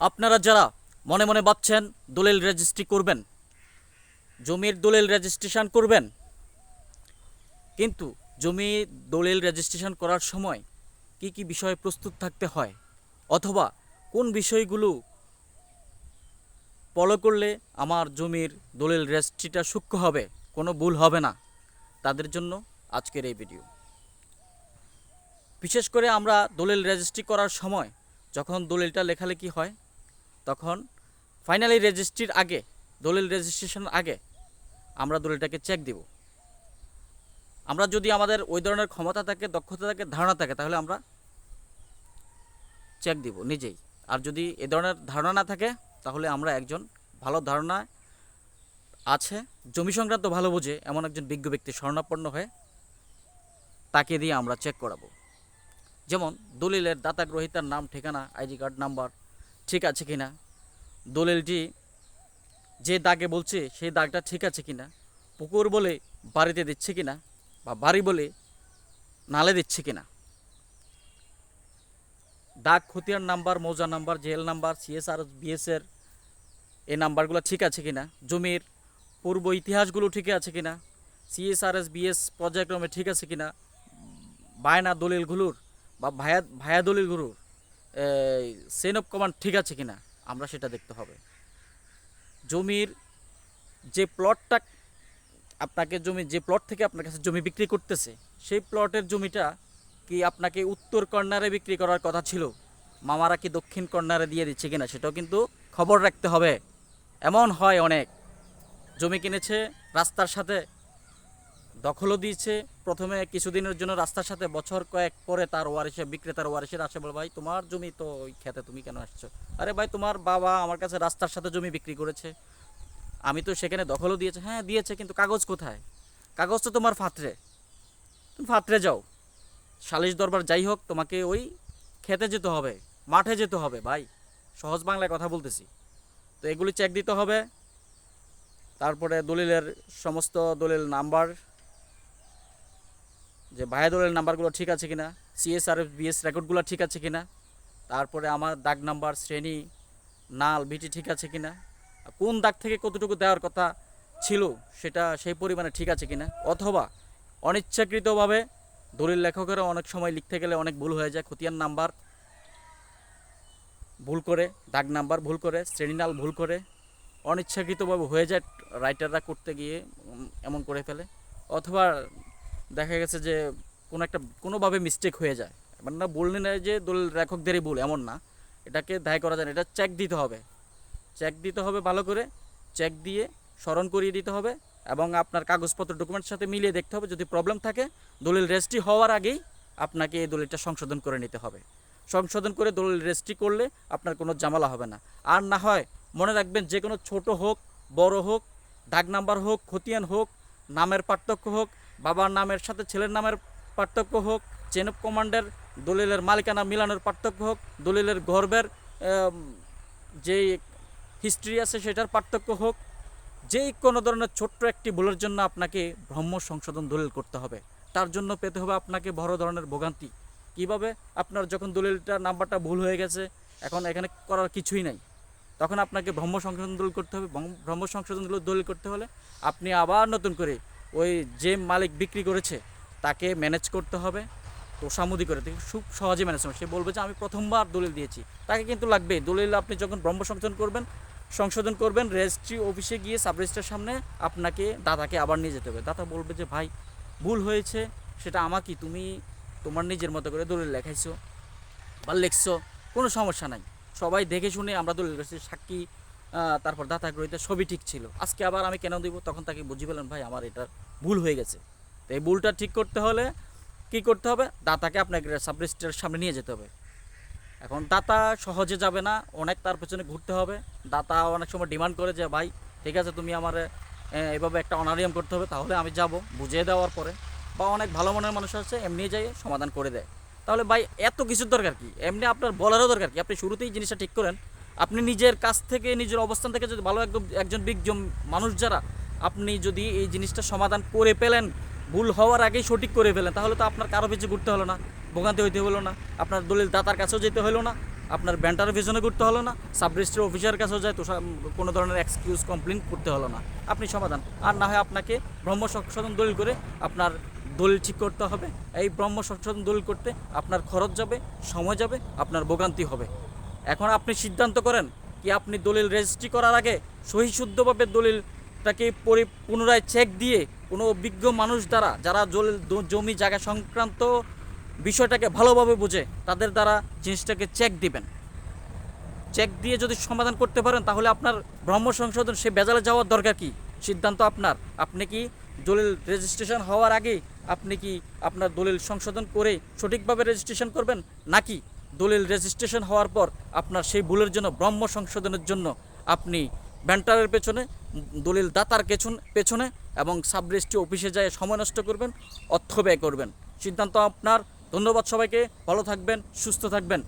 আপনারা যারা মনে মনে ভাবছেন দলিল রেজিস্ট্রি করবেন, জমির দলিল রেজিস্ট্রেশন করবেন, কিন্তু জমি দলিল রেজিস্ট্রেশন করার সময় কি কি বিষয়ে প্রস্তুত থাকতে হয় অথবা কোন বিষয়গুলো ফলো করলে আমার জমির দলিল রেজিস্ট্রিটা সূক্ষ্ম হবে, কোনো ভুল হবে না, তাদের জন্য আজকের এই ভিডিও বিশেষ করে আমরা দলিল রেজিস্ট্রি করার সময় যখন দলিলটা লেখালেখি হয় তখন ফাইনালি রেজিস্ট্রির আগে, দলিল রেজিস্ট্রেশন আগে আমরা দলিলটাকে চেক দিব। আমরা যদি আমাদের ওই ধরনের ক্ষমতা থাকে, দক্ষতা থাকে, ধারণা থাকে, তাহলে আমরা চেক দিব নিজেই। আর যদি এ ধরনের ধারণা না থাকে, তাহলে আমরা একজন ভালো ধারণা আছে, জমি সংক্রান্ত ভালো বোঝে, এমন একজন বিজ্ঞ ব্যক্তি স্বর্ণাপন্ন হয়ে তাকে দিয়ে আমরা চেক করাবো। যেমন দলিলের দাতা গ্রহিতার নাম, ঠিকানা, আইডি কার্ড, নাম্বার ঠিক আছে কিনা? দলিলটি যে দাগে বলছে সেই দাগটা ঠিক আছে কিনা? পুকুর বলে বাড়িতে দিচ্ছে কিনা? বা বাড়ি বলে নালে দিচ্ছে কিনা? দাগ খতিয়ান নাম্বার, মৌজা নাম্বার, জেল নাম্বার, সিএসআর বিএসের এই নাম্বারগুলো ঠিক আছে কিনা? জমির পূর্ব ইতিহাসগুলো ঠিক আছে কিনা? সিএসআরএস, বিএস পর্যায়ক্রমে ঠিক আছে কিনা? বায়না দলিলগুলোর বা ভায়া ভায়া দলিলগুলোর সেন অফ কমান্ড ঠিক আছে কিনা, আমরা সেটা দেখতে হবে। জমির যে প্লটটা আপনাকে জমি, যে প্লট থেকে আপনার কাছে জমি বিক্রি করতেছে, সেই প্লটের জমিটা কি আপনাকে উত্তর কর্নারে বিক্রি করার কথা ছিল? মামারা কি দক্ষিণ কর্নারে দিয়ে দিচ্ছে কিনা, সেটাও কিন্তু খবর রাখতে হবে। এমন হয় অনেক। জমি কিনেছে, রাস্তার সাথে দখলও দিয়েছে। প্রথমে কিছুদিনের জন্য রাস্তার সাথে বছর কয়েক পরে তার ওয়ারিসে বিক্রেতার ওয়ারিসের আসে বলে, ভাই, তোমার জমি তো ওই খেতে তুমি কেন আসছো? আরে ভাই, তোমার বাবা আমার কাছে রাস্তার সাথে জমি বিক্রি করেছে। আমি তো সেখানে দখলও দিয়েছে। হ্যাঁ দিয়েছে, কিন্তু কাগজ কোথায়? কাগজ তো তোমার ফাত্রে। তুমি ফাত্রে যাও। সালিশ দরবার যাই হোক, তোমাকে ওই খেতে যেতে হবে, মাঠে যেতে হবে, ভাই। সহজ বাংলায় কথা বলতেছি। তো এগুলি চেক দিতে হবে। তারপরে দলিলের সমস্ত দলিল নাম্বার যে ভাইয়া দলের নাম্বারগুলো ঠিক আছে কিনা সিএসআর বিএস রেকর্ডগুলো ঠিক আছে কিনা, তারপরে আমার দাগ নাম্বার, শ্রেণি, নাল, ভিটি ঠিক আছে কিনা কোন দাগ থেকে কতটুকু দেওয়ার কথা ছিল সেটা সেই পরিমাণে ঠিক আছে কিনা, অথবা অনিচ্ছাকৃতভাবে দলিল লেখকেরা অনেক সময় লিখতে গেলে অনেক ভুল হয়ে যায়, খতিয়ান নাম্বার ভুল করে, দাগ নাম্বার ভুল করে শ্রেণীনাল ভুল করে, অনিচ্ছাকৃতভাবে হয়ে যায় রাইটাররা করতে গিয়ে এমন করে ফেলে, অথবা দেখা গেছে যে কোনো একটা, কোনোভাবে মিস্টেক হয়ে যায়। এবার না বললে না যে দলিল লেখকদেরই ভুল, এমন না। এটাকে দায় করা যায় না। এটা চেক দিতে হবে। চেক দিতে হবে ভালো করে। চেক দিয়ে স্মরণ করিয়ে দিতে হবে এবং আপনার কাগজপত্র ডকুমেন্টের সাথে মিলিয়ে দেখতে হবে। যদি প্রবলেম থাকে দলিল রেজিস্ট্রি হওয়ার আগেই আপনাকে এই দলিলটা সংশোধন করে নিতে হবে। সংশোধন করে দলিল রেজিস্ট্রি করলে আপনার কোনো জামালা হবে না। আর না হয় মনে রাখবেন যে কোনো ছোট হোক, বড় হোক, দাগ নাম্বার হোক, খতিয়ান হোক, নামের পার্থক্য হোক বাবার নামের সাথে ছেলের নামের পার্থক্য হোক চেন অফ কমান্ডের দলিলের মালিকানা মিলানোর পার্থক্য হোক, দলিলের গর্বের যেই হিস্ট্রি আছে সেটার পার্থক্য হোক, যেই কোনো ধরনের ছোট্ট একটি ভুলের জন্য আপনাকে ব্রহ্ম সংশোধন দলিল করতে হবে। তার জন্য পেতে হবে আপনাকে বড় ধরনের ভোগান্তি। কীভাবে? আপনার যখন দলিলটা, নাম্বারটা ভুল হয়ে গেছে, এখন এখানে করার কিছুই নাই। তখন আপনাকে ব্রহ্ম সংশোধন দলিল করতে হবে। ব্রহ্ম- সংশোধন দলিল করতে হলে আপনি আবার নতুন করে ওই যে মালিক বিক্রি করেছে, তাকে ম্যানেজ করতে হবে, তোষামুদি করে। দেখি খুব সহজে ম্যানেজ হবে। সে বলবে যে, আমি প্রথমবার দলিল দিয়েছি। তাকে কিন্তু লাগবে দলিল আপনি যখন ব্রহ্ম সংশোধন করবেন সংশোধন করবেন রেজিস্ট্রি অফিসে গিয়ে সাব রেজিস্ট্রার সামনে আপনাকে দাদাকে আবার নিয়ে যেতে হবে। দাদা বলবে যে, ভাই, ভুল হয়েছে। সেটা আমাকে, তুমি তোমার নিজের মতো করে দলিল লেখাইছো বা লিখছো। কোনো সমস্যা নাই। সবাই দেখে শুনে আমরা দলিল সাক্ষী তারপর দাতা গ্রহিতা সবই ঠিক ছিল। আজকে আবার আমি কেন দিব? তখন তাকে বুঝিয়ে পেলেন ভাই, আমার এটার ভুল হয়ে গেছে। তো এই ভুলটা ঠিক করতে হলে কি করতে হবে? দাতাকে আপনাকে সাব রেজিস্ট্রার সামনে নিয়ে যেতে হবে। এখন দাতা সহজে যাবে না, অনেক তার পেছনে ঘুরতে হবে। দাতা অনেক সময় ডিমান্ড করে যে, ভাই, ঠিক আছে, তুমি আমার এভাবে একটা অনারিয়াম করতে হবে, তাহলে আমি যাব। বুঝিয়ে দেওয়ার পরে বা অনেক ভালো মনের মানুষ আছে, এমনি যাই সমাধান করে দেয়। তাহলে ভাই, এত কিছুর দরকার কি? এমনি আপনার বলারও দরকার কি? আপনি শুরুতেই জিনিসটা ঠিক করেন আপনি নিজের কাছ থেকে, নিজের অবস্থান থেকে যদি ভালো একদম, একজন বিজ্ঞ মানুষ যারা, আপনি যদি এই জিনিসটা সমাধান করে পেলেন ভুল হওয়ার আগেই সঠিক করে ফেলেন, তাহলে তো আপনার কারও পিছু ঘুরতে হলো না, ভোগান্তি হইতে হলো না, আপনার দলিল দাতার কাছেও যেতে হলো না, আপনার ব্যান্টার ভিজনে করতে হলো না সাব রেজিস্ট্রি অফিসার কাছেও যায়, তো কোনো ধরনের এক্সকিউজ কমপ্লেন করতে হলো না, আপনি সমাধান, আর না হয় আপনাকে ব্রহ্ম সংশোধন দলিল করে আপনার দলিল ঠিক করতে হবে, এই ব্রহ্ম সংশোধন দলিল করতে আপনার খরচ যাবে, সময় যাবে, আপনার ভোগান্তি হবে। এখন আপনি সিদ্ধান্ত করেন কি আপনি দলিল রেজিস্ট্রি করার আগে সহি শুদ্ধভাবে দলিলটাকে পরি পুনরায় চেক দিয়ে কোনো অভিজ্ঞ মানুষ দ্বারা যারা জমি জায়গা সংক্রান্ত বিষয়টাকে ভালোভাবে বুঝে, তাদের দ্বারা জিনিসটাকে চেক দিবেন। চেক দিয়ে যদি সমাধান করতে পারেন, তাহলে আপনার ব্রহ্ম সংশোধন সে বেজালে যাওয়ার দরকার কি? সিদ্ধান্ত আপনার। আপনি কি দলিল রেজিস্ট্রেশন হওয়ার আগে আপনি কি আপনার দলিল সংশোধন করে সঠিকভাবে রেজিস্ট্রেশন করবেন? নাকি দলিল রেজিস্ট্রেশন হওয়ার পর আপনার সেই ভুলের জন্য, ব্রহ্ম সংশোধনের জন্য আপনি ব্যান্টারের পেছনে, দলিল দাতার পেছন পেছনে এবং সাব রেজিস্ট্রি অফিসে যায় সময় নষ্ট করবেন, অর্থ ব্যয় করবেন। সিদ্ধান্ত আপনার। ধন্যবাদ সবাইকে। ভালো থাকবেন, সুস্থ থাকবেন।